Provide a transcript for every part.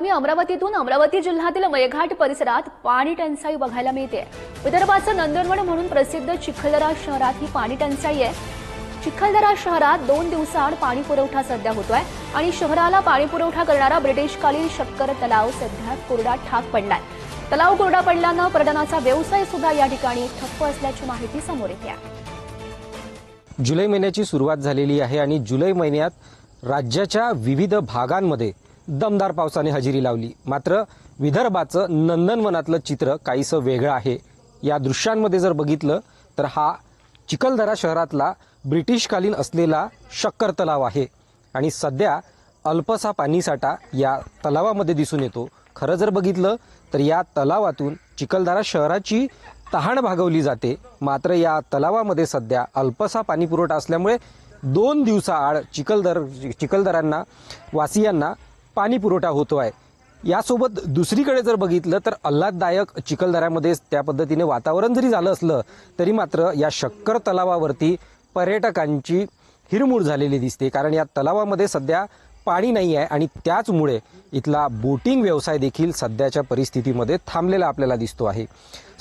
बातमी अमरावतीतून अमरावती जिल्ह्यातील वयघाट परिसरात पाणी टंचाई बघायला मिळते विदर्भाचं नंदनवन म्हणून प्रसिद्ध चिखलदरा शहरात ही पाणी टंचाई आहे. चिखलदरा शहरात दोन दिवसाआड पाणी पुरवठा सध्या होतोय आणि शहराला पाणी पुरवठा करणारा ब्रिटिशकालीन शक्कर तलाव सध्या कोरडा ठाक पडलाय. तलाव कोरडा पडल्यानं पर्यटनाचा व्यवसाय सुद्धा या ठिकाणी ठप्प असल्याची माहिती समोर येते. आहे जुलै महिन्याची सुरुवात झालेली आहे आणि जुलै महिन्यात राज्याच्या विविध भागांमध्ये दमदार पावसाने हजेरी लावली. मात्र विदर्भाचं नंदनवनातलं चित्र काहीसं वेगळं आहे. या दृश्यांमध्ये जर बघितलं तर हा चिखलदरा शहरातला ब्रिटिशकालीन असलेला शक्कर तलाव आहे. आणि सध्या अल्पसा पाणीसाठा या तलावामध्ये दिसून येतो. खरं जर बघितलं तर या तलावातून चिखलदरा शहराची तहान भागवली जाते. मात्र या तलावामध्ये सध्या अल्पसा पाणीपुरवठा असल्यामुळे दोन दिवसाआड चिखलदर चिखलदरांना वासियांना पाणी पुरवठा होतो आहे. यासोबत दुसरीकडे जर बघितलं तर आल्हाददायक चिखलदऱ्यामध्ये त्या पद्धतीने वातावरण जरी झालं असलं तरी मात्र या शक्कर तलावावरती पर्यटकांची हिरमूळ झालेली दिसते. कारण या तलावामध्ये सध्या पाणी नाही आहे आणि त्याचमुळे इथला बोटिंग व्यवसाय देखील सध्याच्या परिस्थितीमध्ये थांबलेला आपल्याला दिसतो आहे.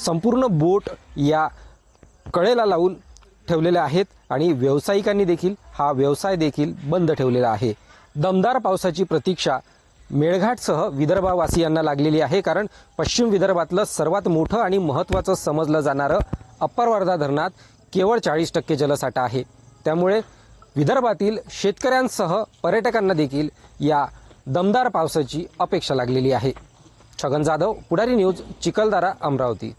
संपूर्ण बोट या कळेला लावून ठेवलेल्या आहेत आणि व्यावसायिकांनी देखील हा व्यवसाय देखील बंद ठेवलेला आहे. दमदार पावसाची प्रतीक्षा मेळघाटसह विदर्भवासियांना लागलेली आहे कारण पश्चिम विदर्भातलं सर्वात मोठं आणि महत्त्वाचं समजलं जाणारं अप्पर वर्धा धरणात केवळ चाळीस टक्के जलसाठा आहे. त्यामुळे विदर्भातील शेतकऱ्यांसह पर्यटकांना देखील या दमदार पावसाची अपेक्षा लागलेली आहे. छगन जाधव पुढारी न्यूज चिखलदरा अमरावती.